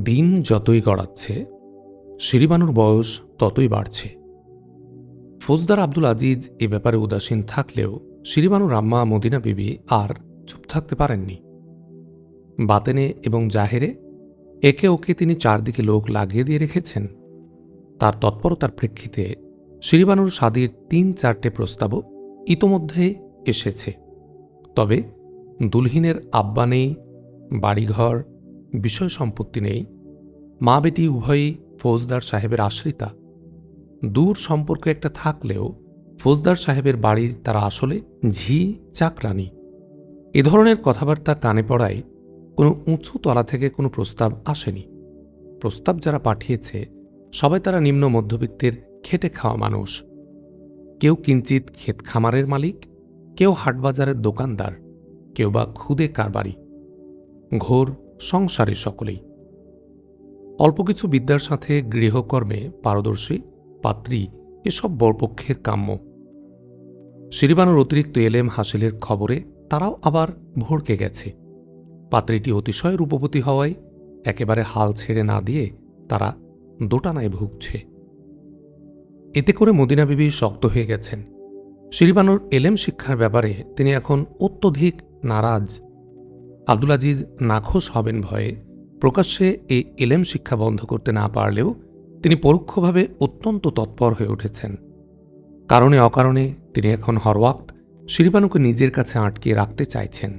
দিন যতই গড়াচ্ছে শিরিবানুর বয়স ততই বাড়ছে। ফৌজদার আব্দুল আজিজ এ ব্যাপারে উদাসীন থাকলেও শিরিবানুর আম্মা মদিনা বিবি আর চুপ থাকতে পারেননি। বাতেনে এবং জাহেরে একে ওকে তিনি চারদিকে লোক লাগিয়ে দিয়ে রেখেছেন। তার তৎপরতার প্রেক্ষিতে শিরিবানুর স্বাদীর তিন চারটে প্রস্তাবও ইতোমধ্যে এসেছে। তবে দুলহিনের আব্বা নেই, বাড়িঘর বিষয় সম্পত্তি নেই। মা বেটি উভয়ই ফৌজদার সাহেবের আশ্রিতা। দূর সম্পর্ক একটা থাকলেও ফৌজদার সাহেবের বাড়ির তারা আসলে ঝি চাকরানি। এ ধরনের কথাবার্তা কানে পড়ায় কোনো উঁচু তলা থেকে কোনো প্রস্তাব আসেনি। প্রস্তাব যারা পাঠিয়েছে, সবাই তারা নিম্ন মধ্যবিত্তের খেটে খাওয়া মানুষ। কেউ কিঞ্চিত ক্ষেত খামারের মালিক, কেউ হাটবাজারের দোকানদার, কেউ বা খুদে কারবারি। ঘোর সংসারী সকলেই। অল্প কিছু বিদ্যার সাথে গৃহকর্মে পারদর্শী, পাত্রী এসব বরপক্ষের কাম্য। শিরিবানুর অতিরিক্ত এলেম হাসিলের খবরে তারাও আবার ভড়কে গেছে। পাত্রীটি অতিশয় রূপবতী হওয়ায় একেবারে হাল ছেড়ে না দিয়ে তারা দোটানায় ভুগছে। এতে করে মদিনা বিবি শক্ত হয়ে গেছেন। শিরিবানুর এলেম শিক্ষার ব্যাপারে তিনি এখন অত্যধিক নারাজ আব্দুল আজিজ নাখোশ হবেন ভয়ে প্রকাশ্যে এই এলেম শিক্ষা বন্ধ করতে না পারলেও তিনি পরোক্ষভাবে অত্যন্ত তৎপর হয়ে উঠেছেন। কারণে অকারণে তিনি এখন হরওয়াক্ত শিরিবানুকে নিজের কাছে আটকিয়ে রাখতে চাইছেন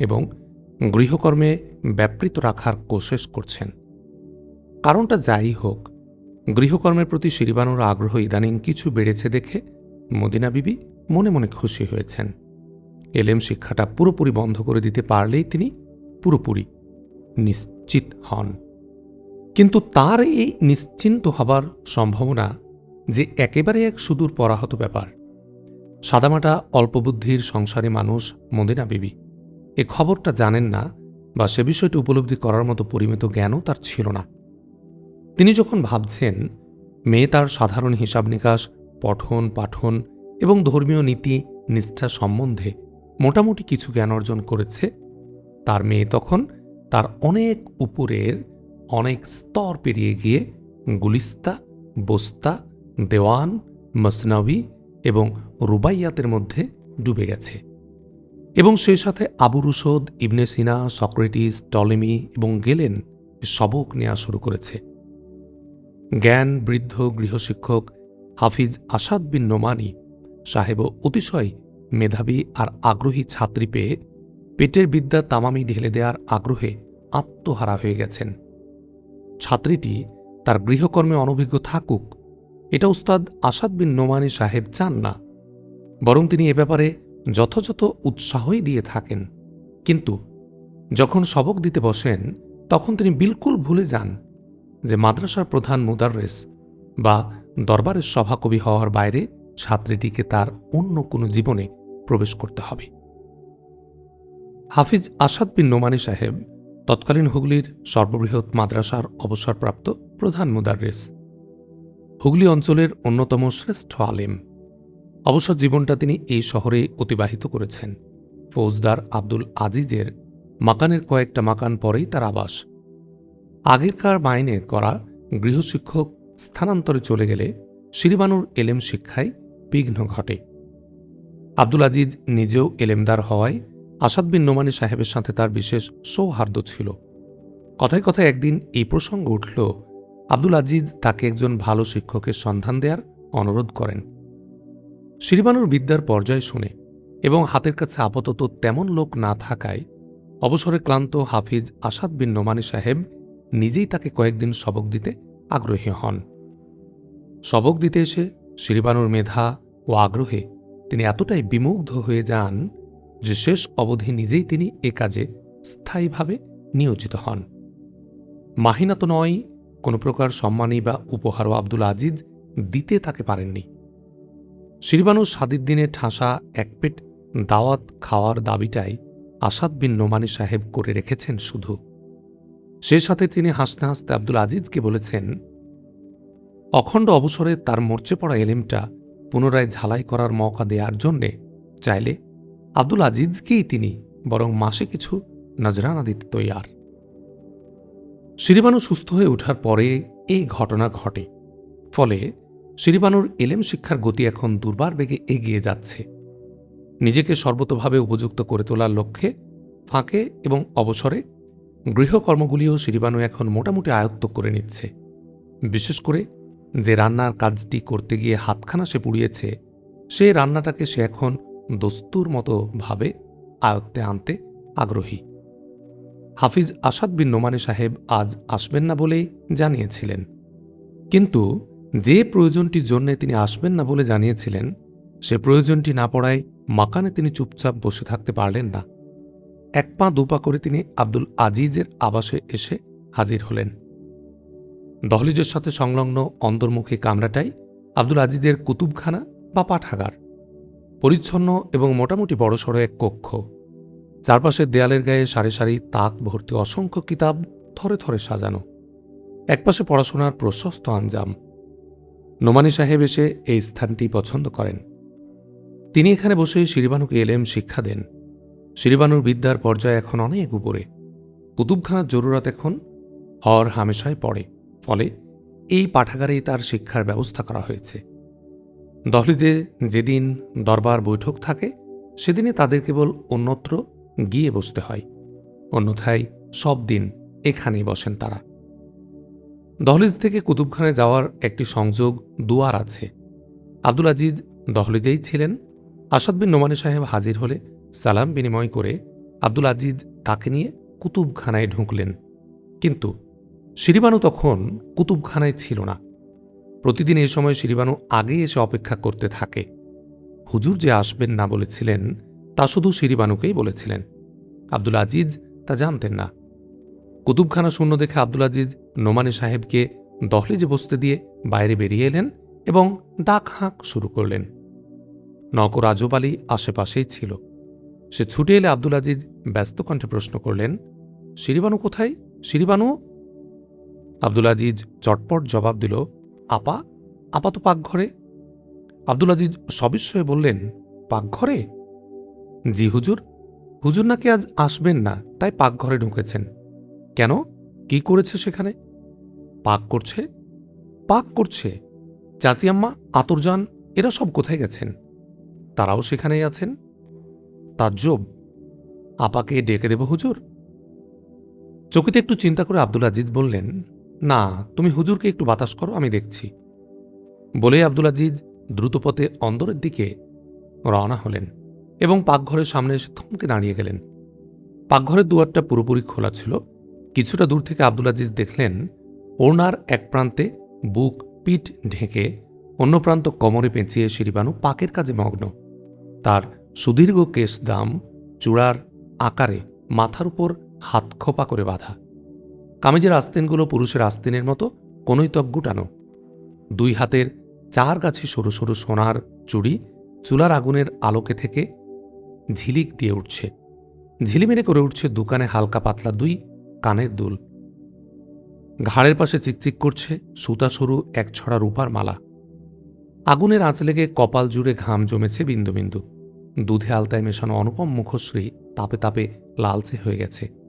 এবং গৃহকর্মে ব্যাপৃত রাখার কোশেশ করছেন। কারণটা যাই হোক, গৃহকর্মের প্রতি শিরিবানুর আগ্রহ ইদানিং কিছু বেড়েছে দেখে মদিনা বিবি মনে মনে খুশি হয়েছেন। এলেম শিক্ষাটা পুরোপুরি বন্ধ করে দিতে পারলেই তিনি পুরোপুরি নিশ্চিত হন। কিন্তু তার এই নিশ্চিন্ত হবার সম্ভাবনা যে একেবারে এক সুদূর পরাহত ব্যাপার, সাদামাটা অল্পবুদ্ধির সংসারী মানুষ মদিনা বিবি। এ খবরটা জানেন না বা সে বিষয়টি উপলব্ধি করার মতো পরিমিত জ্ঞানও তার ছিল না। তিনি যখন ভাবছেন, মেয়ে তার সাধারণ হিসাব নিকাশ পঠন পাঠন এবং ধর্মীয় নীতি নিষ্ঠা সম্বন্ধে মোটামুটি কিছু জ্ঞান অর্জন করেছে। তার মেয়ে তখন তার অনেক উপরের অনেক স্তর পেরিয়ে গিয়ে গুলিস্তা, বস্তা, দেওয়ান, মসনাবি এবং রুবাইয়াতের মধ্যে ডুবে গেছে। এবং সেই সাথে Abu Rushd Ibn Sina, Socrates, Ptolemy এবং গেলেন সবক নেওয়া শুরু করেছে। জ্ঞান, বৃদ্ধ, গৃহশিক্ষক হাফিজ আসাদ বিন নোমানি সাহেব অতিশয় মেধাবী আর আগ্রহী ছাত্রী পেয়ে পেটের বিদ্যা তামামি ঢেলে দেওয়ার আগ্রহে আত্মহারা হয়ে গেছেন। ছাত্রীটি তার গৃহকর্মে অনভিজ্ঞ থাকুক, এটা উস্তাদ আসাদ বিন নোমানি সাহেব চান না। বরং তিনি এ ব্যাপারে যথাযথ উৎসাহই দিয়ে থাকেন। কিন্তু যখন সবক দিতে বসেন, তখন তিনি বিলকুল ভুলে যান যে মাদ্রাসার প্রধান মুদাররেস বা দরবারের সভাকবি হওয়ার বাইরে ছাত্রীটিকে তার অন্য কোনো জীবনে প্রবেশ করতে হবে। হাফিজ আসাদ বিন নোমানি সাহেব তৎকালীন হুগলির সর্ববৃহৎ মাদ্রাসার অবসরপ্রাপ্ত প্রধান মুদাররেস। হুগলি অঞ্চলের অন্যতম শ্রেষ্ঠ আলেম। অবসর জীবনটা তিনি এই শহরে অতিবাহিত করেছেন। ফৌজদার আব্দুল আজিজের মাকানের কয়েকটা মাকান পরেই তার আবাস। আগেরকার মাইনে করা গৃহশিক্ষক স্থানান্তরে চলে গেলে শিরিবানুর এলেম শিক্ষায় বিঘ্ন ঘটে। আব্দুল আজিজ নিজেও এলেমদার হওয়ায় আসাদ বিন নোমানি সাহেবের সাথে তার বিশেষ সৌহার্দ্য ছিল। কথায় কথায় একদিন এই প্রসঙ্গ উঠল, আব্দুল আজিজ তাকে একজন ভালো শিক্ষকের সন্ধান দেওয়ার অনুরোধ করেন। শিরিবানুর বিদ্যার পর্যায় শুনে এবং হাতের কাছে আপাতত তেমন লোক না থাকায় অবসরে ক্লান্ত হাফিজ আসাদ বিন নোমানি সাহেব নিজেই তাকে কয়েকদিন সবক দিতে আগ্রহী হন। সবক দিতে এসে শিরিবানুর মেধা ও আগ্রহে তিনি এতটাই বিমুগ্ধ হয়ে যান যে শেষ অবধি নিজেই তিনি এ কাজে স্থায়ীভাবে নিয়োজিত হন। মাহিনা তো নয়, কোনো প্রকার সম্মানী বা উপহারও আব্দুল আজিজ দিতে তাকে পারেননি। শিরবানু সাদির দিনে ঠাসা এক পেট দাওয়াত খাওয়ার দাবিটাই আসাদ বিন নোমানি সাহেব করে রেখেছেন শুধু। সে সাথে তিনি হাসতে হাসতে আব্দুল আজিজকে বলেছেন, অখণ্ড অবসরে তার মরচে পড়া এলেমটা পুনরায় ঝালাই করার মৌকা দেওয়ার জন্যে চাইলে আব্দুল আজিজকেই তিনি বরং মাসে কিছু নজরানা দিতে তৈয়ার। শিরিবানু সুস্থ হয়ে ওঠার পরে এই ঘটনা ঘটে। ফলে শিরিবানুর এলেম শিক্ষার গতি এখন দুর্বার বেগে এগিয়ে যাচ্ছে। নিজেকে সর্বতভাবে উপযুক্ত করে তোলার লক্ষ্যে, ফাঁকে এবং অবসরে গৃহকর্মগুলিও শিরিবানু এখন মোটামুটি আয়ত্ত করে নিচ্ছে। বিশেষ করে যে রান্নার কাজটি করতে গিয়ে হাতখানা সে পুড়িয়েছে, সে রান্নাটাকে সে এখন দস্তুর মতো ভাবে আয়ত্তে আনতে আগ্রহী। হাফিজ আসাদ বিন নোমানি সাহেব আজ আসবেন না বলেই জানিয়েছিলেন। কিন্তু যে প্রয়োজনটির জন্যে তিনি আসবেন না বলে জানিয়েছিলেন, সে প্রয়োজনটি না পড়ায় মাকানে তিনি চুপচাপ বসে থাকতে পারলেন না। এক পা দুপা করে তিনি আব্দুল আজিজের আবাসে এসে হাজির হলেন। দহলিজের সাথে সংলগ্ন অন্তর্মুখী কামরাটাই আব্দুল আজিজের কুতুবখানা বা পাঠাগার। পরিচ্ছন্ন এবং মোটামুটি বড়সড় এক কক্ষ। চারপাশের দেয়ালের গায়ে সারি সারি তাক ভর্তি অসংখ্য কিতাব থরে থরে সাজানো। একপাশে পড়াশোনার প্রশস্ত আঞ্জাম। নোমানি সাহেব এসে এই স্থানটি পছন্দ করেন। তিনি এখানে বসে শিরিবানুকে এলেম শিক্ষা দেন। শিরিবানুর বিদ্যার পর্যায়ে এখন অনেক উপরে। কুতুবখানার জরুরত এখন হর হামেশায় পড়ে। ফলে এই পাঠাগারেই তার শিক্ষার ব্যবস্থা করা হয়েছে। দহলিজে যেদিন দরবার বৈঠক থাকে সেদিনে তাদের কেবল অন্যত্র গিয়ে বসতে হয়। অন্যথায় সব দিন এখানেই বসেন তারা। দহলিজ থেকে কুতুবখানায় যাওয়ার একটি সংযোগ দুয়ার আছে। আব্দুল আজিজ দহলিজেই ছিলেন। আসাদ বিন নোমানি সাহেব হাজির হলে সালাম বিনিময় করে আব্দুল আজিজ তাকে নিয়ে কুতুবখানায় ঢুকলেন। কিন্তু শিরিবানু তখন কুতুবখানায় ছিল না। প্রতিদিন এ সময় শিরিবানু আগেই এসে অপেক্ষা করতে থাকে। হুজুর যে আসবেন না বলেছিলেন, তা শুধু শিরিবানুকেই বলেছিলেন। আব্দুল আজিজ তা জানতেন না। কুতুবখানা শূন্য দেখে আব্দুল আজিজ নোমানি সাহেবকে দহলিজে বসতে দিয়ে বাইরে বেরিয়ে এলেন এবং ডাক হাঁক শুরু করলেন। নকর আজব আলী আশেপাশেই ছিল। সে ছুটে এলে আব্দুল আজিজ ব্যস্ত কণ্ঠে প্রশ্ন করলেন, শিরিবানু কোথায়? শিরিবানু আব্দুল আজিজ চটপট জবাব দিল, আপা আপা তো পাকঘরে। আব্দুল আজিজ সবিস্ময়ে বললেন, পাকঘরে? জি হুজুর হুজুর নাকি আজ আসবেন না, তাই পাকঘরে ঢুকেছেন। কেন? কি করেছে সেখানে? পাক করছে। পাক করছে? চাচি আম্মা আতরজান এরা সব কোথায় গেছেন? তারাও সেখানেই আছেন? তাজ্জব, আপাকে ডেকে দেব হুজুর? চকিতে একটু চিন্তা করে আব্দুল আজিজ বললেন না, তুমি হুজুরকে একটু বাতাস করো, আমি দেখছি। বলে আব্দুল আজিজ দ্রুতপথে অন্দরের দিকে রওনা হলেন এবং পাকঘরের সামনে এসে থমকে দাঁড়িয়ে গেলেন। পাকঘরের দুয়ারটা পুরোপুরি খোলা ছিল। কিছুটা দূর থেকে আব্দুল আজিজ দেখলেন ওড়নার এক প্রান্তে বুক, পিঠ ঢেকে অন্য প্রান্ত কোমরে পেঁচিয়ে শিরিবানু পাকের কাজে মগ্ন। তার সুদীর্ঘ কেশ দাম চূড়ার আকারে মাথার উপর হাত খোপা করে বাঁধা। কামিজের আস্তিনগুলো পুরুষের আস্তিনের মতো কনৈতক গুটানো। দুই হাতের চার গাছে সরু সরু সোনার চুড়ি চুলার আগুনের আলোকে থেকে ঝিলিক দিয়ে উঠছে। ঝিলিমিরে করে উঠছে দোকানে হালকা পাতলা দুই কানের দুল। ঘাড়ের পাশে চিকচিক করছে সুতা সরু এক ছড়া রূপার মালা। আগুনের আঁচ লেগে কপাল জুড়ে ঘাম জমেছে বিন্দু বিন্দু। দুধে আলতায় মেশানো অনুপম মুখশ্রী তাপে তাপে লালচে হয়ে গেছে।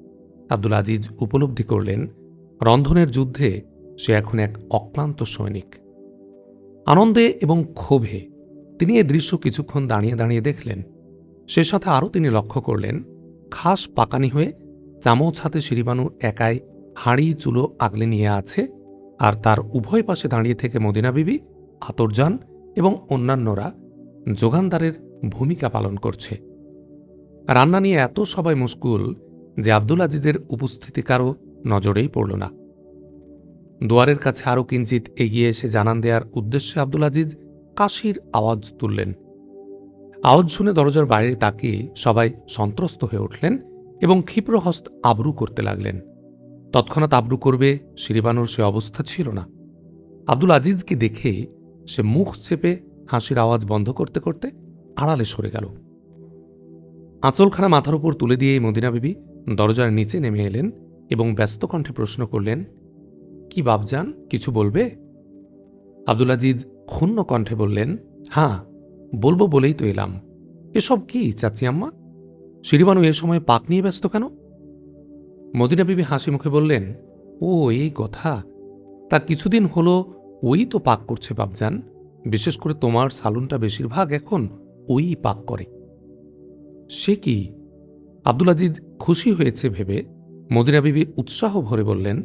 আব্দুল আজিজ উপলব্ধি করলেন, রন্ধনের যুদ্ধে সে এখন এক অক্লান্ত সৈনিক। আনন্দে এবং ক্ষোভে তিনি এ দৃশ্য কিছুক্ষণ দাঁড়িয়ে দাঁড়িয়ে দেখলেন। সে সাথে আরও তিনি লক্ষ্য করলেন, খাস পাকানি হয়ে চামচ হাতে শিরিবানু একাই হাঁড়ি, চুলো আগলে নিয়ে আছে আর তার উভয় পাশে দাঁড়িয়ে থেকে মদিনা বিবি আতরজান এবং অন্যান্যরা যোগানদারের ভূমিকা পালন করছে। রান্না নিয়ে এত সবাই মুশকুল যে আব্দুল আজিজের উপস্থিতি কারও নজরেই পড়ল না। দুয়ারের কাছে আরও কিঞ্চিত এগিয়ে এসে জানান দেওয়ার উদ্দেশ্যে আব্দুল আজিজ কাশির আওয়াজ তুললেন। আওয়াজ শুনে দরজার বাইরে তাকিয়ে সবাই সন্ত্রস্ত হয়ে উঠলেন এবং ক্ষিপ্রহস্ত আবরু করতে লাগলেন। তৎক্ষণাৎ আবরু করবে শিরিবানুর সে অবস্থা ছিল না। আব্দুল আজিজকে দেখে সে মুখ চেপে হাসির আওয়াজ বন্ধ করতে করতে আড়ালে সরে গেল। আঁচলখানা মাথার উপর তুলে দিয়ে মদিনা বিবি দরজার নিচে নেমে এলেন এবং ব্যস্ত কণ্ঠে প্রশ্ন করলেন, কি বাবজান কিছু বলবে? আব্দুল আজিজ ক্ষুণ্ণ কণ্ঠে বললেন হ্যাঁ বলব বলেই তো এলাম। এসব কি, চাচি আম্মা? শিরিবানু এ সময় পাক নিয়ে ব্যস্ত কেন? মদিনা বিবি হাসি মুখে বললেন, ও, এই কথা। তা কিছুদিন হলো ওই তো পাক করছে বাবজান বিশেষ করে তোমার সালুনটা বেশিরভাগ এখন ওই পাক করে। সে কি আব্দুল আজিজ খুশি হয়েছে ভেবে মদিনা বিবি উৎসাহ ভরে বললেন,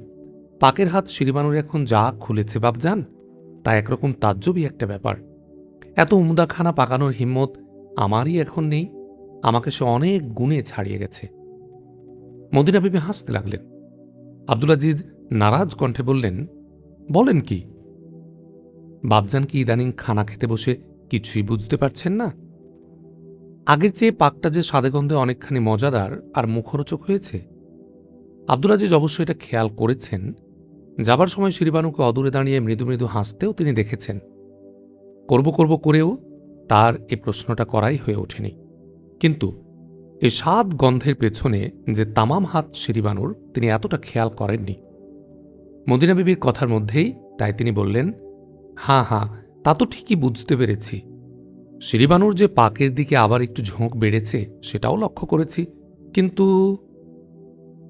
পাকের হাত শিরিবানুর এখন যা খুলেছে বাবজান তা একরকম তাজ্জবই একটা ব্যাপার। এত উমদাখানা পাকানোর হিম্মত আমারই এখন নেই, আমাকে সে অনেক গুণে ছাড়িয়ে গেছে। মদিনা বিবি হাসতে লাগলেন। আব্দুল আজিজ নারাজ কণ্ঠে বললেন, বলেন কি? বাবজান কি ইদানিং খানা খেতে বসে কিছুই বুঝতে পারছেন না? আগের চেয়ে পাকটা যে স্বাদেগন্ধে অনেকখানি মজাদার আর মুখরোচক হয়েছে। আব্দুল আজিজ অবশ্য এটা খেয়াল করেছেন। যাবার সময় শিরিবানুকে অদূরে দাঁড়িয়ে মৃদু মৃদু হাসতেও তিনি দেখেছেন। করব করব করেও তার এ প্রশ্নটা করাই হয়ে ওঠেনি। কিন্তু এ স্বাদ গন্ধের পেছনে যে তামাম হাত শিরিবানুর তিনি এতটা খেয়াল করেননি। মদিনা বিবির কথার মধ্যেই তাই তিনি বললেন হাঁ হাঁ তা তো ঠিকই বুঝতে পেরেছি। শিরিবানুর যে পাকের দিকে আবার একটু ঝোঁক বেড়েছে, সেটাও লক্ষ্য করেছি। কিন্তু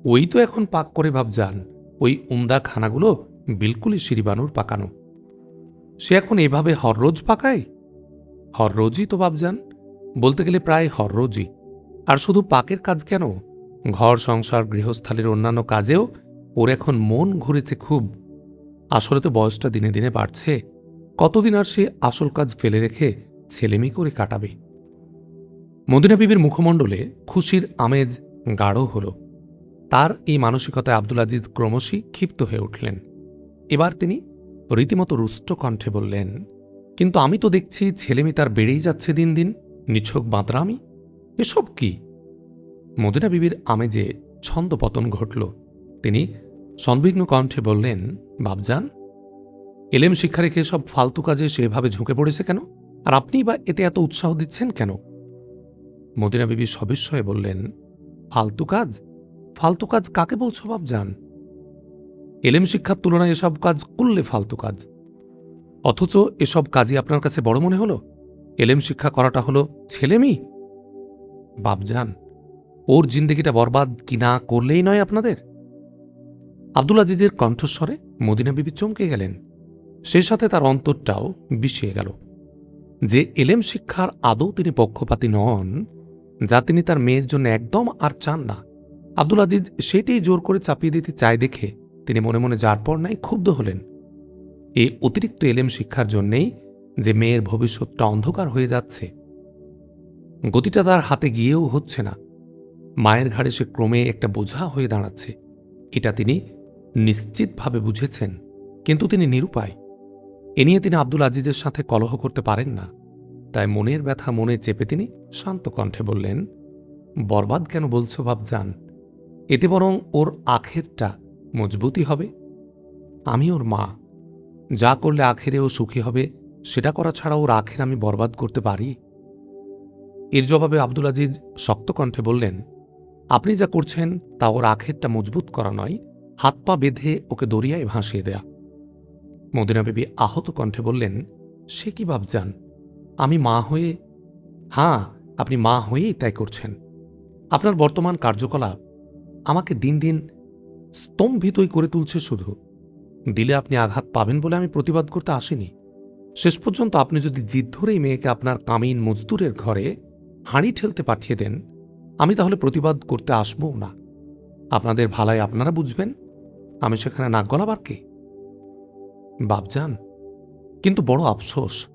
ওই তো এখন পাক করে ভাবজান ওই উমদা খানাগুলো বিলকুলই শিরিবানুর পাকানো। সে এখন এভাবে হররোজ পাকায়? হররোজই তো ভাবজান বলতে গেলে প্রায় হররোজই। আর শুধু পাকের কাজ কেন? ঘর, সংসার, গৃহস্থালির অন্যান্য কাজেও ওর এখন মন ঘুরেছে খুব। আসলে তো বয়সটা দিনে দিনে বাড়ছে। কতদিন আর সে আসল কাজ ফেলে রেখে ছেলেমি করে কাটাবে। মদিনা বিবির মুখমণ্ডলে খুশির আমেজ গাঢ় হল। তার এই মানসিকতায় আব্দুল আজিজ ক্রমশই ক্ষিপ্ত হয়ে উঠলেন। এবার তিনি রীতিমতো রুষ্ট কণ্ঠে বললেন, কিন্তু আমি তো দেখছি ছেলেমি তার বেড়েই যাচ্ছে দিন দিন। নিছক বাঁদরামি এসব কি? মদিনা বিবির আমেজে ছন্দপতন ঘটল। তিনি সন্দিগ্ন কণ্ঠে বললেন বাবজান এলেম শিক্ষা রেখে সব ফালতু কাজে সেভাবে ঝুঁকে পড়েছে কেন? আর আপনি বা এতে এত উৎসাহ দিচ্ছেন কেন? মদিনা বিবি সবিস্ময়ে বললেন, ফালতু কাজ? ফালতু কাজ কাকে বলছো বাবজান এলেম শিক্ষার তুলনায় এসব কাজ করলে ফালতু কাজ। অথচ এসব কাজই আপনার কাছে বড় মনে হলো? এলেম শিক্ষা করাটা হলো ছেলেমি বাবজান ওর জিন্দগিটা বরবাদ কি না করলেই নয় আপনাদের? আব্দুল আজিজের কণ্ঠস্বরে মদিনা বিবি চমকে গেলেন। সেই সাথে তার অন্তরটাও বিষিয়ে গেল। যে এলেম শিক্ষার আদৌ তিনি পক্ষপাতী নন, যা তিনি তার মেয়ের জন্য একদম আর চান না। আব্দুল আজিজ সেটাই জোর করে চাপিয়ে দিতে চায় দেখে তিনি মনে মনে যার পর নাই ক্ষুব্ধ হলেন। এই অতিরিক্ত এলেম শিক্ষার জন্যেই যে মেয়ের ভবিষ্যৎটা অন্ধকার হয়ে যাচ্ছে। গতিটা তার হাতে গিয়েও হচ্ছে না। মায়ের ঘাড়ে সে ক্রমে একটা বোঝা হয়ে দাঁড়াচ্ছে। এটা তিনি নিশ্চিতভাবে বুঝেছেন, কিন্তু তিনি নিরুপায়। এ নিয়ে তিনি আব্দুল আজিজের সাথে কলহ করতে পারেন না। তাই মনের ব্যথা মনে চেপে তিনি শান্ত কণ্ঠে বললেন, বরবাদ কেন বলছো ভাবজান? এতে বরং ওর আখেরটা মজবুতই হবে। আমি ওর মা। যা করলে আখেরে ও সুখী হবে, সেটা করা ছাড়া ওর আখের আমি বরবাদ করতে পারি? এর জবাবে আব্দুল আজিজ শক্ত কণ্ঠে বললেন, আপনি যা করছেন তা ওর আখেরটা মজবুত করা নয়। হাত পা বেঁধে ওকে দরিয়ায় ভাসিয়ে দেয়া। মদিনা বিবি আহত কণ্ঠে বললেন, সে কি ভাবজান আমি মা হয়ে হ্যাঁ আপনি মা হয়েই তাই করছেন। আপনার বর্তমান কার্যকলাপ আমাকে দিন দিন স্তম্ভিতই করে তুলছে শুধু। দিলে আপনি আঘাত পাবেন বলে আমি প্রতিবাদ করতে আসিনি। শেষ পর্যন্ত আপনি যদি জিদ ধরেই মেয়েকে আপনার কামিন মজদুরের ঘরে হাঁড়ি ঠেলতে পাঠিয়ে দেন, আমি তাহলে প্রতিবাদ করতে আসবও না। আপনাদের ভালাই আপনারা বুঝবেন, আমি সেখানে নাক গলাবার কে? বাবজান কিন্তু বড় আফসোস।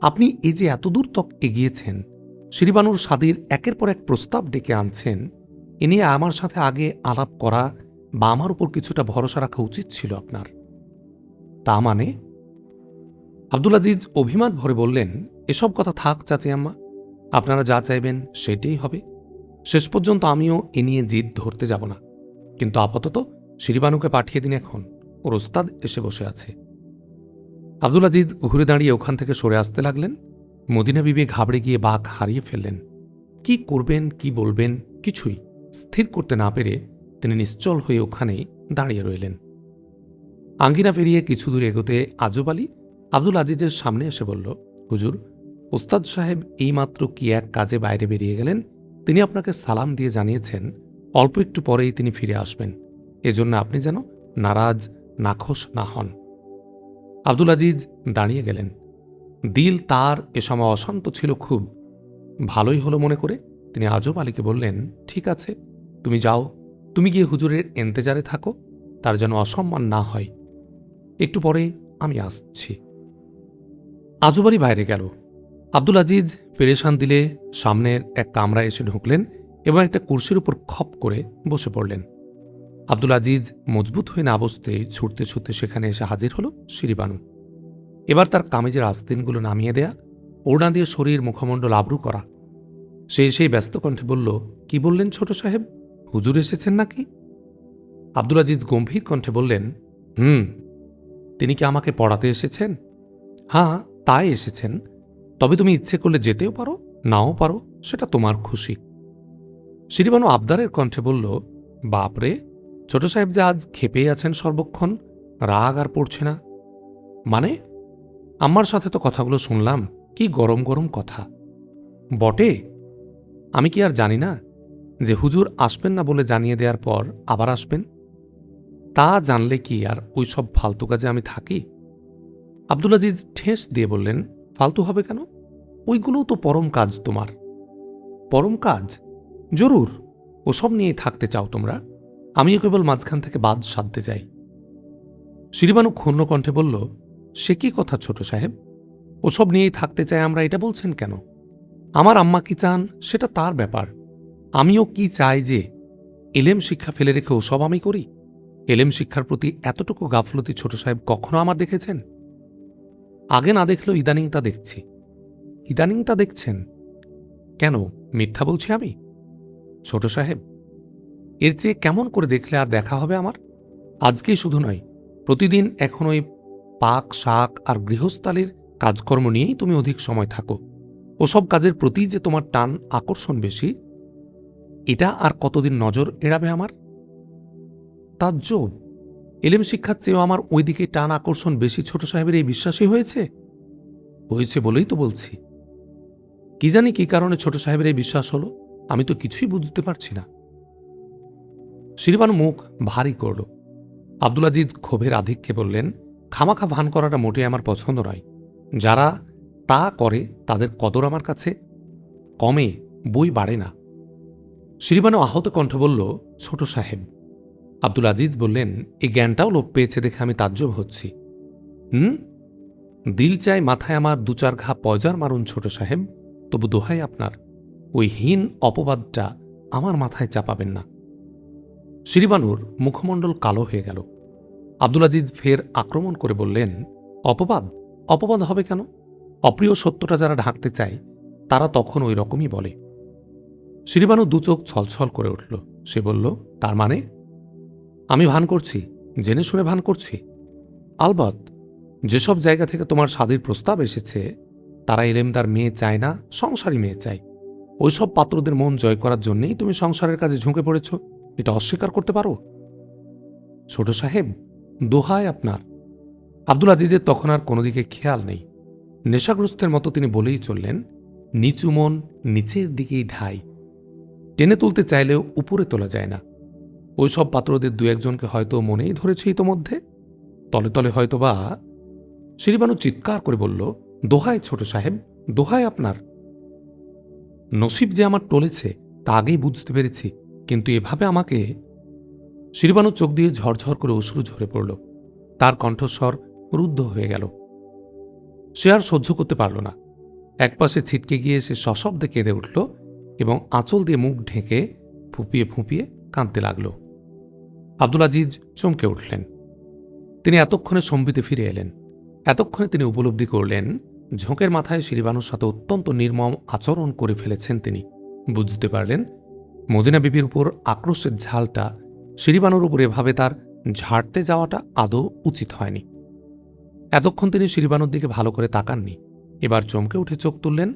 আপনি এই যে এতদূর তক এগিয়েছেন, শ্রীবানুর স্বাদের একের পর এক প্রস্তাব ডেকে আনছেন, এ নিয়ে আমার সাথে আগে আলাপ করা বা আমার উপর কিছুটা ভরসা রাখা উচিত ছিল আপনার। তা মানে? আব্দুল আজিজ অভিমান ভরে বললেন, এসব কথা থাক চাচি আম্মা, আপনারা যা চাইবেন সেটাই হবে। শেষ পর্যন্ত আমিও এ নিয়ে জিদ ধরতে যাব না। কিন্তু আপাতত শিরিবানুকে পাঠিয়ে দিন এখন। ওর ওস্তাদ এসে বসে আছে। আব্দুল আজিজ ঘুরে দাঁড়িয়ে ওখান থেকে সরে আসতে লাগলেন। মদিনা বিবি ঘাবড়ে গিয়ে বাঘ হারিয়ে ফেললেন। কি করবেন, কি বলবেন, কিছুই স্থির করতে না পেরে তিনি নিশ্চল হয়ে ওখানেই দাঁড়িয়ে রইলেন। আঙ্গিনা পেরিয়ে কিছু দূর এগোতে আজব আলী আব্দুল আজিজের সামনে এসে বলল, হুজুর, ওস্তাদ সাহেব এইমাত্র কি এক কাজে বাইরে বেরিয়ে গেলেন? তিনি আপনাকে সালাম দিয়ে জানিয়েছেন, অল্প একটু পরেই তিনি ফিরে আসবেন। এজন্য আপনি যেন নারাজ, নাখোশ না হন। আব্দুল আজিজ দাঁড়িয়ে গেলেন। দিল তার এ সময় অশান্ত ছিল খুব। ভালোই হলো মনে করে তিনি আজব আলীকে বললেন, ঠিক আছে, তুমি যাও। তুমি গিয়ে হুজুরের এন্তেজারে থাকো, তার যেন অসম্মান না হয়। একটু পরে আমি আসছি। আজব বাইরে গেল। আব্দুল আজিজ পেরেশান দিলে সামনের এক কামরায় এসে ঢুকলেন এবং একটা কুর্সির উপর খপ করে বসে পড়লেন। আব্দুল আজিজ মজবুত হয়ে না বসতে, ছুটতে ছুটতে সেখানে এসে হাজির হল শিরিবানু। এবার তার কামেজের আস্তিনগুলো নামিয়ে দেয়া, ওড়না দিয়ে শরীর মুখমণ্ডল আবরু করা। সে সেই ব্যস্ত কণ্ঠে বলল, কি বললেন ছোট সাহেব? হুজুর এসেছেন নাকি? আব্দুল আজিজ গম্ভীর কণ্ঠে বললেন, হুম, তিনি কি আমাকে পড়াতে এসেছেন? হ্যাঁ তাই এসেছেন। তবে তুমি ইচ্ছে করলে যেতেও পারো, নাও পারো, সেটা তোমার খুশি। শ্রীবানু আবদারের কণ্ঠে বলল, বাপরে ছোট সাহেব যে আজ খেপেই আছেন সর্বক্ষণ, রাগ আর পড়ছে না। মানে আমার সাথে তো কথাগুলো শুনলাম, কি গরম গরম কথা। বটে, আমি কি আর জানি না যে হুজুর আসবেন না বলে জানিয়ে দেওয়ার পর আবার আসবেন? তা জানলে কি আর ওই সব ফালতু কাজে আমি থাকি? আব্দুল আজিজ ঠেস দিয়ে বললেন, ফালতু হবে কেন? ওইগুলোও তো পরম কাজ তোমার। পরম কাজ? জরুর। ওসব নিয়েই থাকতে চাও তোমরা? আমিও কেবল মাঝখান থেকে বাদ সাধতে চাই শ্রীবানু ক্ষুণ্ণ কণ্ঠে বলল, সে কি কথা ছোট সাহেব? ওসব নিয়েই থাকতে চাই আমরা, এটা বলছেন কেন? আমার আম্মা কি চান সেটা তার ব্যাপার। আমিও কি চাই যে এলেম শিক্ষা ফেলে রেখে ওসব আমি করি? এলেম শিক্ষার প্রতি এতটুকু গাফলতি ছোট সাহেব কখনো আমার দেখেছেন? আগে না দেখলেও ইদানিং তা দেখছি। ইদানিং তা দেখছেন? কেন মিথ্যা বলছি আমি? ছোট সাহেব এর চেয়ে কেমন করে দেখলে আর দেখা হবে আমার? আজকেই শুধু নয়, প্রতিদিন এখন ওই পাক, শাক আর গৃহস্থালির কাজকর্ম নিয়েই তুমি অধিক সময় থাকো। ওসব কাজের প্রতি যে তোমার টান, আকর্ষণ বেশি, এটা আর কতদিন নজর এড়াবে আমার? তাজ্জব, এলেম শিক্ষার চেয়েও আমার ওইদিকে টান, আকর্ষণ বেশি ছোট সাহেবের এই বিশ্বাসই হয়েছে? হয়েছে বলেই তো বলছি। কি জানি কি কারণে ছোট সাহেবের এই বিশ্বাস হলো, আমি তো কিছুই বুঝতে পারছি না। শ্রীবানু মুখ ভারী করল। আব্দুল আজিজ ক্ষোভের আধিক্যে বললেন, খামাখা ভান করাটা মোটেই আমার পছন্দ নয়। যারা তা করে, তাদের কদর আমার কাছে কমে, বই বাড়ে না। শ্রীবানু আহত কণ্ঠ বলল, ছোট সাহেব, আব্দুল আজিজ বললেন, এই জ্ঞানটাও লোপ পেয়েছে দেখে আমি তাজ্জব হচ্ছি। হুম? দিল চাই মাথায় আমার দু চার ঘা পয়জার মারুন ছোট সাহেব, তবু দোহাই আপনার। ওই হীন অপবাদটা আমার মাথায় চাপাবেন না। শ্রীবানুর মুখমণ্ডল কালো হয়ে গেল। আব্দুল আজিজ ফের আক্রমণ করে বললেন, অপবাদ? অপবাদ হবে কেন? অপ্রিয় সত্যটা যারা ঢাকতে চায়, তারা তখন ওই রকমই বলে। শ্রীবানু দুচোখ ছলছল করে উঠল। সে বলল, তার মানে? আমি ভান করছি, জেনে শুনে ভান করছি। আলবত যেসব জায়গা থেকে তোমার স্বাদীর প্রস্তাব এসেছে, তারা এলেমদার মেয়ে চায় না, সংসারী মেয়ে চায়। ওইসব পাত্রদের মন জয় করার জন্যেই তুমি সংসারের কাজে ঝুঁকে পড়েছ। এটা অস্বীকার করতে পারো? ছোট সাহেব দোহায় আপনার। আব্দুল আজিজের তখন আর কোনো দিকে খেয়াল নেই। নেশাগ্রস্তের মতো তিনি বলেই চললেন, নিচু মন, নিচের দিকেই ধাই। টেনে তুলতে চাইলেও উপরে তোলা যায় না। ওই সব পাত্রদের দু একজনকে হয়তো মনেই ধরেছে ইতোমধ্যে। তলে তলে হয়তো বা শ্রীবানু চিৎকার করে বলল দোহায় ছোট সাহেব দোহায় আপনার। নসিব যে আমার টলেছে, তা আগেই বুঝতে পেরেছি। কিন্তু এভাবে আমাকে শ্রীবানু চোখ দিয়ে ঝরঝর করে অশ্রু ঝরে পড়ল। তার কণ্ঠস্বর রুদ্ধ হয়ে গেল। সে আর সহ্য করতে পারল না। একপাশে ছিটকে গিয়ে সে সশব্দে কেঁদে উঠল এবং আঁচল দিয়ে মুখ ঢেকে ফুপিয়ে ফুঁপিয়ে কাঁদতে লাগল। আব্দুল আজিজ চমকে উঠলেন। তিনি এতক্ষণে সম্বিতে ফিরে এলেন। এতক্ষণে তিনি উপলব্ধি করলেন, ঝোঁকের মাথায় শ্রীবানুর সাথে অত্যন্ত নির্মম আচরণ করে ফেলেছেন তিনি। বুঝতে পারলেন মদিনা বিবির উপর আক্রোশের ঝালটা শ্রীবানুর উপর এভাবে তার ঝাড়তে যাওয়াটা আদৌ উচিত হয়নি। এতক্ষণ তিনি শ্রীবানুর দিকে ভালো করে তাকাননি। এবার চমকে উঠে চোখ তুললেন।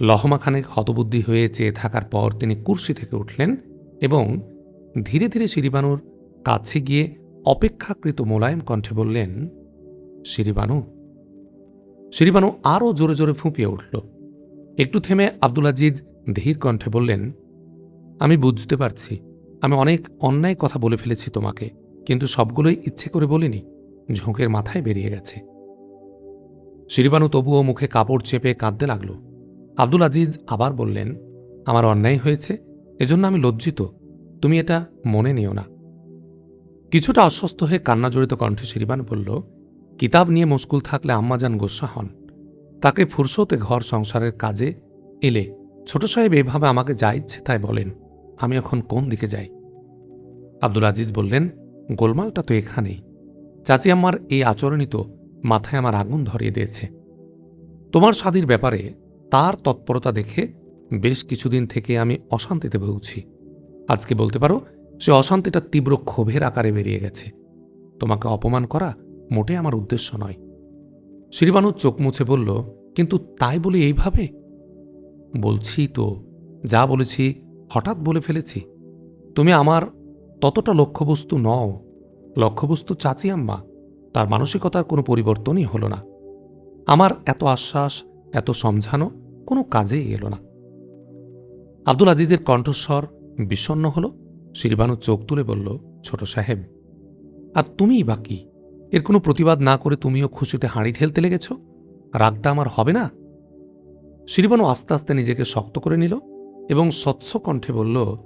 লহমা খানেক হতবুদ্ধি হয়ে চেয়ে থাকার পর তিনি কুর্সি থেকে উঠলেন এবং ধীরে ধীরে শিরিবানুর কাছে গিয়ে অপেক্ষাকৃত মোলায়েম কণ্ঠে বললেন শিরিবানু শিরিবানু আরও জোরে জোরে ফুঁপিয়ে উঠল। একটু থেমে আব্দুল আজিজ ধীর কণ্ঠে বললেন আমি বুঝতে পারছি। আমি অনেক অন্যায় কথা বলে ফেলেছি তোমাকে, কিন্তু সবগুলোই ইচ্ছে করে বলিনি। ঝোঁকের মাথায় বেরিয়ে গেছে। শিরিবানু তবুও মুখে কাপড় চেপে কাঁদতে লাগল। আব্দুল আজিজ আবার বললেন, আমার অন্যায় হয়েছে, এজন্য আমি লজ্জিত। তুমি এটা মনে নিও না। কিছুটা অস্বস্ত হয়ে কান্না জড়িত কণ্ঠে শিরিবান বলল, কিতাব নিয়ে মুশকুল থাকলে আম্মাজান গোস্সা হন। তাকে ফুরসতে ঘর সংসারের কাজে এলে ছোট সাহেব এভাবে আমাকে যা ইচ্ছে তাই বলেন। আমি এখন কোন দিকে যাই? আব্দুল আজিজ বললেন, গোলমালটা তো এখানেই। চাচি আম্মার এই আচরণই তো মাথায় আমার আগুন ধরিয়ে দিয়েছে। তোমার স্বাদীর ব্যাপারে তার তৎপরতা দেখে বেশ কিছুদিন থেকে আমি অশান্তিতে ভুগছি। আজকে বলতে পারো, সে অশান্তিটা তীব্র ক্ষোভের আকারে বেরিয়ে গেছে। তোমাকে অপমান করা মোটে আমার উদ্দেশ্য নয়। শ্রীবানু চোখ মুছে বলল, কিন্তু তাই বলে এইভাবে? বলছি তো, যা বলেছি হঠাৎ বলে ফেলেছি, তুমি আমার ততটা লক্ষ্যবস্তু নও। লক্ষ্যবস্তু চাচি আম্মা, তার মানসিকতার কোনো পরিবর্তনই হলো না। আমার এত আশ্বাস, এত সমঝানো কোনো কাজেই এলো না। আব্দুল আজিজের কণ্ঠস্বর বিষণ্ন হল। শিরবানু চোখ তুলে বলল, ছোট সাহেব, আর তুমিই বা কি? এর কোনো প্রতিবাদ না করে তুমিও খুশিতে হাঁড়ি ঠেলতে লেগেছ? রাগটা আমার হবে না? শিরিবানু আস্তে আস্তে নিজেকে শক্ত করে নিল। এবং স্বচ্ছ কণ্ঠে বলল,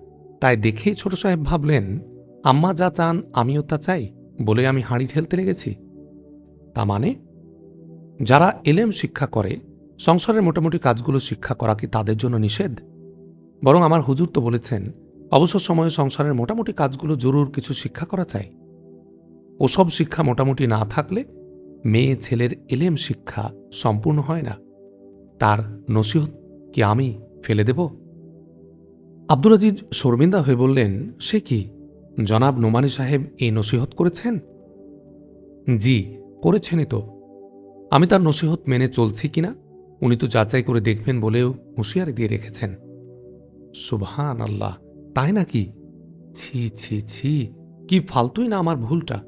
তাই দেখেই ছোট সাহেব ভাবলেন, আম্মা যা চান আমিও তা চাই বলে আমি হাঁড়ি ঠেলতে লেগেছি। তা মানে? যারা এলেম শিক্ষা করে, সংসারের মোটামুটি কাজগুলো শিক্ষা করা কি তাদের জন্য নিষেধ? বরং আমার হুজুর তো বলেছেন, অবসর সময়ে সংসারের মোটামুটি কাজগুলো জরুর কিছু শিক্ষা করা চাই। ওসব শিক্ষা মোটামুটি না থাকলে মেয়ে ছেলের এলেম শিক্ষা সম্পূর্ণ হয় না। তার নসিহত কি আমি ফেলে দেব? আব্দুল আজিজ শর্মিন্দা হয়ে বললেন, সে কি? জনাব নোমানি সাহেব এই নসিহত করেছেন? জি, করেছেনই তো। আমি তার নসিহত মেনে চলছি কিনা, উনি তো যাচাই করে দেখবেন বলেও হুঁশিয়ারি দিয়ে রেখেছেন। সুবহান আল্লাহ তাই নাকি? ছি ছি ছি, কি ফালতুই না আমার ভুলটা।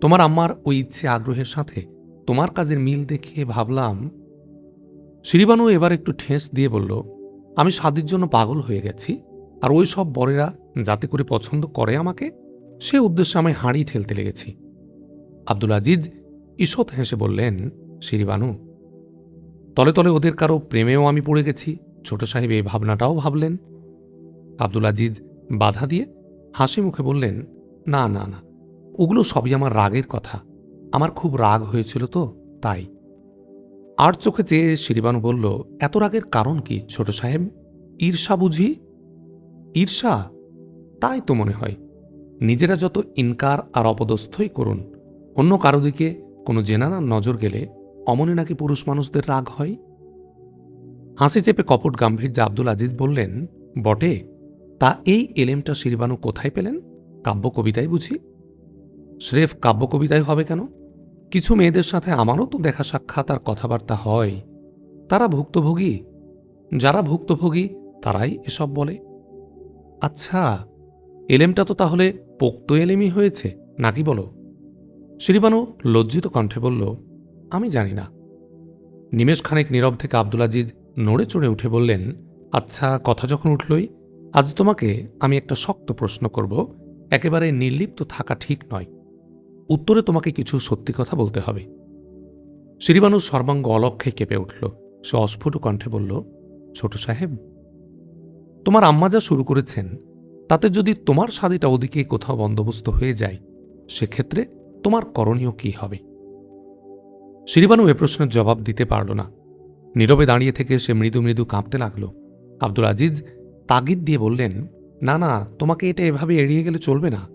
তোমার আম্মার ওই ইচ্ছে আগ্রহের সাথে তোমার কাজের মিল দেখে ভাবলাম। শ্রীবানু এবার একটু ঠেস দিয়ে বলল আমি স্বাদের জন্য পাগল হয়ে গেছি, আর ওই সব বরেরা যাতে করে পছন্দ করে আমাকে, সে উদ্দেশ্যে আমি হাঁড়ি ঠেলতে লেগেছি। আব্দুল আজিজ ঈষৎ হেসে বললেন শ্রীবানু তলে তলে ওদের কারও প্রেমেও আমি পড়ে গেছি। ছোট সাহেব এই ভাবনাটাও ভাবলেন। আব্দুল আজিজ বাধা দিয়ে হাসি মুখে বললেন, না না না, ওগুলো সবই আমার রাগের কথা। আমার খুব রাগ হয়েছিল তো, তাই। আর চোখে চেয়ে শিরিবানু বলল, এত রাগের কারণ কি, ছোট সাহেব? ঈর্ষা বুঝি? ঈর্ষা? তাই তো মনে হয়। নিজেরা যত ইনকার আর অপদস্থই করুন, অন্য কারও দিকে কোনো জেনানার নজর গেলে অমনে নাকি পুরুষ মানুষদের রাগ হয়? হাসি চেপে কপট গাম্ভীর্য আব্দুল আজিজ বললেন, বটে, তা এই এলেমটা শিরবানু কোথায় পেলেন? কাব্য কবিতায় বুঝি? স্রেফ কাব্য কবিতায় হবে কেন? কিছু মেয়েদের সাথে আমারও তো দেখা সাক্ষাৎ আর কথাবার্তা হয়। তারা ভুক্তভোগী। যারা ভুক্তভোগী, তারাই এসব বলে। আচ্ছা এলেমটা তো তাহলে পোক্ত এলেমই হয়েছে, নাকি বলো? শ্রীবানু লজ্জিত কণ্ঠে বলল, আমি জানি না। নিমেষ খানেক নীরব থেকে আব্দুল আজিজ নড়ে চড়ে উঠে বললেন আচ্ছা কথা যখন উঠলই, আজ তোমাকে আমি একটা শক্ত প্রশ্ন করব, একেবারে নির্লিপ্ত থাকা ঠিক নয়। উত্তরে তোমাকে কিছু সত্যি কথা বলতে হবে। শ্রীবানুর সর্বাঙ্গ অলক্ষে কেঁপে উঠল। সে অস্ফুট কণ্ঠে বলল, ছোট সাহেব, তোমার আম্মা যা শুরু করেছেন, তাতে যদি তোমার স্বাদীটা ওদিকে কোথাও বন্দোবস্ত হয়ে যায়, সেক্ষেত্রে তোমার করণীয় কি হবে? শ্রীবানু এ প্রশ্নের জবাব দিতে পারল না। নীরবে দাঁড়িয়ে থেকে সে মৃদু মৃদু কাঁপতে লাগল। আব্দুল আজিজ তাগিদ দিয়ে বললেন, না না, তোমাকে এটা এভাবে এড়িয়ে গেলে চলবে না।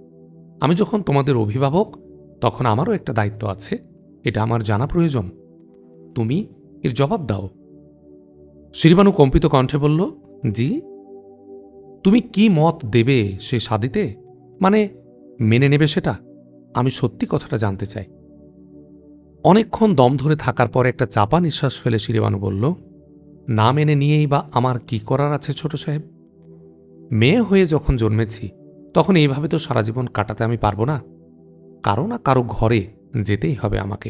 আমি যখন তোমাদের অভিভাবক তখন আমারও একটা দায়িত্ব আছে। এটা আমার জানা প্রয়োজন। তুমি এর জবাব দাও। শ্রীবানু কম্পিত কণ্ঠে বলল, জি। তুমি কি মত দেবে সে সাদিতে? মানে মেনে নেবে সেটা? আমি সত্যি কথাটা জানতে চাই। অনেকক্ষণ দম ধরে থাকার পর একটা চাপা নিঃশ্বাস ফেলে শিরিবানু বলল, না মেনে নিয়েই বা আমার কি করার আছে ছোট সাহেব? মেয়ে হয়ে যখন জন্মেছি, তখন এইভাবে তো সারা জীবন কাটাতে আমি পারব না। কারও না কারও ঘরে যেতেই হবে আমাকে।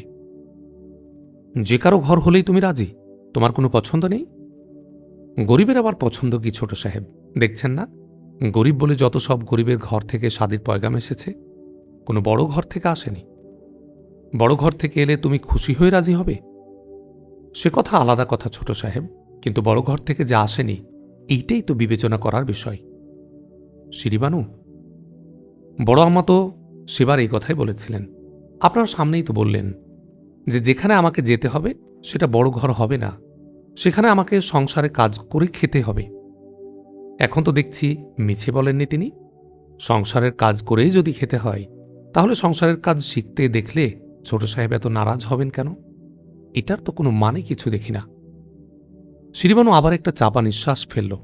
যে কারও ঘর হলেই তুমি রাজি, তোমার কোনো পছন্দ নেই? গরিবের আবার পছন্দ কি ছোট সাহেব? দেখছেন না? গরিব বলে যত সব গরিবের ঘর থেকে স্বাদের পয়গাম এসেছে, কোনো বড় ঘর থেকে আসেনি। বড় ঘর থেকে এলে তুমি খুশি হয়ে রাজি হবে? সে কথা আলাদা কথা ছোট সাহেব, কিন্তু বড় ঘর থেকে যা আসেনি, এইটাই তো বিবেচনা করার বিষয়। শিরিবানু, বড় আম্মা তো সেবার এই কথাই বলেছিলেন। আপনার সামনেই তো বললেন যে যেখানে আমাকে যেতে হবে, সেটা বড় ঘর হবে না। সেখানে আমাকে সংসারে কাজ করে খেতে হবে। এখন তো দেখছি মিছে বলেননি তিনি। সংসারের কাজ করেই যদি খেতে হয়, তাহলে সংসারের কাজ শিখতে দেখলে ছোট সাহেব এত নারাজ হবেন কেন? এটার তো কোনো মানে কিছু দেখি না। শ্রীবানু আবার একটা চাপা নিঃশ্বাস ফেলল।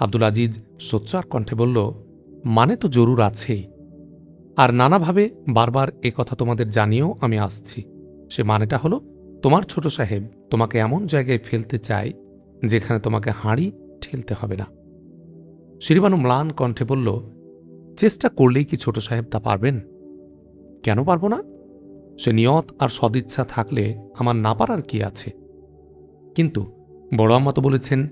আব্দুল আজিজ সোচ্চার কণ্ঠে বলল মানে তো জরুর আছেই। আর নানাভাবে বারবার এ কথা তোমাদের জানিয়েও আমি আসছি। সে মানেটা হলো, তোমার ছোট সাহেব তোমাকে এমন জায়গায় ফেলতে চায় যেখানে তোমাকে হাঁড়ি ঠেলতে হবে না। শ্রীবানু ম্লান কণ্ঠে বলল, চেষ্টা করলেই কি ছোট সাহেব তা পারবেন? কেন পারব না? সে নিয়ত আর সদিচ্ছা থাকলে আমার না পারার কি আছে? কিন্তু বড় আম্মা তো বলেছেন,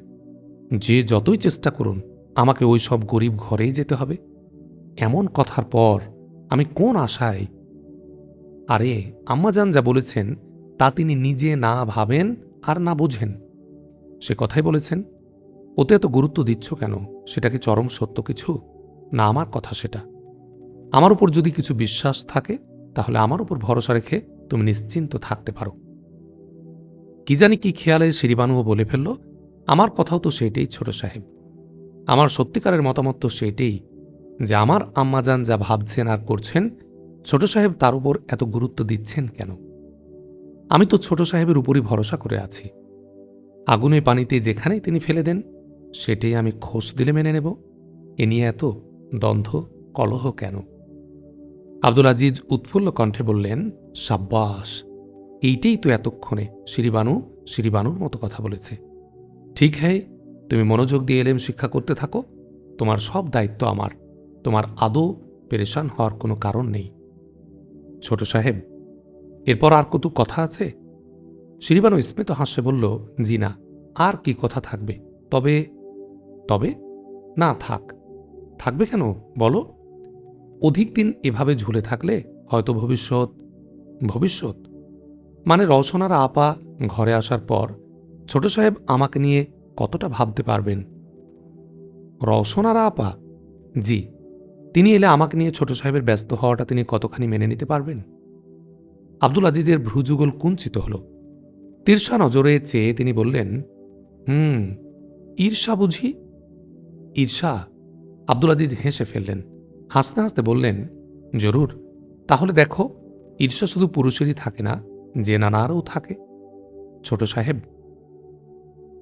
যে যতই চেষ্টা করুন, আমাকে ওই সব গরিব ঘরেই যেতে হবে। এমন কথার পর আমি কোন আশায়? আরে, আম্মাজান যা বলেছেন, তা তিনি নিজে না ভাবেন আর না বোঝেন। সে কথাই বলেছেন, ওতে এত গুরুত্ব দিচ্ছ কেন? সেটা কি চরম সত্য কিছু? না, আমার কথা সেটা। আমার উপর যদি কিছু বিশ্বাস থাকে, তাহলে আমার উপর ভরসা রেখে তুমি নিশ্চিন্ত থাকতে পারো। কি জানি কি খেয়ালে শ্রীবানুও বলে ফেলল, আমার কথাও তো সেটাই, ছোট সাহেব। আমার সত্যিকারের মতামত তো সেটাই যে আমার আম্মাজান যা ভাবছেন আর করছেন, ছোট সাহেব তার উপর এত গুরুত্ব দিচ্ছেন কেন? আমি তো ছোট সাহেবের উপরই ভরসা করে আছি। আগুনে পানিতে যেখানেই তিনি ফেলে দেন, সেটাই আমি খোঁজ দিলে মেনে নেব। এ নিয়ে এত দ্বন্দ্ব, কলহ কেন? আব্দুল আজিজ উৎফুল্ল কণ্ঠে বললেন, সাব্বাস, এইটাই তো এতক্ষণে শ্রীবানু শ্রীবানুর মতো কথা বলেছে। ঠিক হ্যাঁ তুমি মনোযোগ দিয়ে এলেম শিক্ষা করতে থাকো, তোমার সব দায়িত্ব আমার। তোমার আদৌ পেরেশান হওয়ার কোনো কারণ নেই। ছোট সাহেব, এরপর আর কত কথা আছে? শ্রীবানু স্মিত হাস্যে বলল, জি না, আর কি কথা থাকবে? তবে তবে? না, থাক। থাকবে কেন? বলো। অধিক দিন এভাবে ঝুলে থাকলে হয়তো ভবিষ্যৎ ভবিষ্যৎ? মানে রওশনার আপা ঘরে আসার পর ছোট সাহেব আমাকে নিয়ে কতটা ভাবতে পারবেন? রওশনার আপা? জি। তিনি এলে আমাকে নিয়ে ছোট সাহেবের ব্যস্ত হওয়াটা তিনি কতখানি মেনে নিতে পারবেন? আব্দুল আজিজের ভ্রুযুগল কুঞ্চিত হল। তীর্ষা নজরে চেয়ে তিনি বললেন, হুম, ঈর্ষা বুঝি? ঈর্ষা? আব্দুল আজিজ হেসে ফেললেন। হাসতে হাসতে বললেন, জরুর। তাহলে দেখো, ঈর্ষা শুধু পুরুষেরই থাকে না, যে নানারও থাকে। ছোট সাহেব,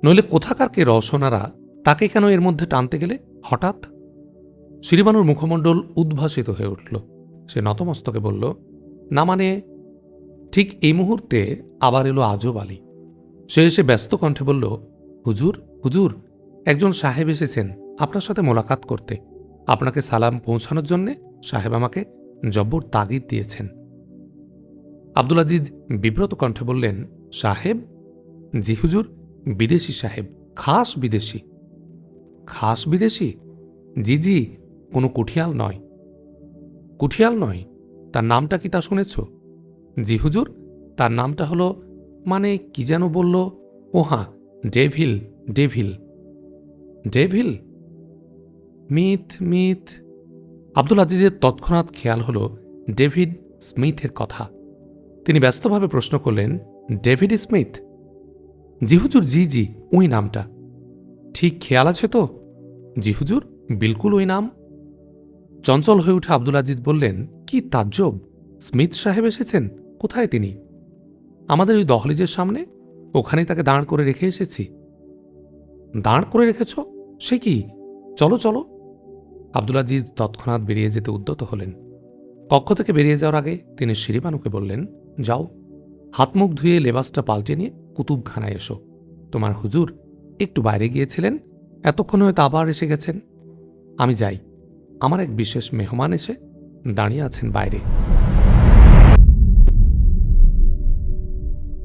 নইলে কোথাকার কে রসনারা তাকে কেন এর মধ্যে টানতে গেলে, হঠাৎ? শ্রীবানুর মুখমণ্ডল উদ্ভাসিত হয়ে উঠল। সে নতমস্তকে বলল, না মানে ঠিক এই মুহূর্তে আবার এলো আজব আলী। সে এসে ব্যস্ত কণ্ঠে বলল, হুজুর হুজুর, একজন সাহেব এসেছেন আপনার সাথে মোলাকাত করতে। আপনাকে সালাম পৌঁছানোর জন্যে সাহেব আমাকে জব্বর তাগিদ দিয়েছেন। আব্দুল আজিজ বিব্রত কণ্ঠে বললেন, সাহেব? জি হুজুর, বিদেশি সাহেব, খাস বিদেশি। খাস বিদেশি? জি জি কোনো কুঠিয়াল নয়। কুঠিয়াল নয়, তার নামটা কি তা শুনেছ? জি হুজুর, তার নামটা হলো মানে কি যেন বলল ও ওহা, devil devil. Devil? Myth myth. Abdul আজিজের তৎক্ষণাৎ খেয়াল হল ডেভিড স্মিথের কথা। তিনি ব্যস্তভাবে প্রশ্ন করলেন, ডেভিড স্মিথ? জি হুজুর, জি জি, ওই নামটা। ঠিক খেয়াল আছে তো? জি হুজুর, বিলকুল ওই নাম। চঞ্চল হয়ে উঠে আব্দুল আজিজ বললেন, কি তাজ্জব! স্মিথ সাহেব এসেছেন। কোথায় তিনি? আমাদের ওই দহলিজের সামনে। ওখানেই তাকে দাঁড় করে রেখে এসেছি। দাঁড় করে রেখেছ? সে কি? চলো চলো। আব্দুল আজিজ তৎক্ষণাৎ বেরিয়ে যেতে উদ্যত হলেন। কক্ষ থেকে বেরিয়ে যাওয়ার আগে তিনি শিরিবানুকে বললেন, যাও। হাত মুখ ধুয়ে লেবাসটা পাল্টে নিয়ে কুতুবখানায় এসো। তোমার হুজুর একটু বাইরে গিয়েছিলেন। এতক্ষণ হয়তো আবার এসে গেছেন। আমি যাই। আমার এক বিশেষ মেহমান এসে দাঁড়িয়ে আছেন বাইরে।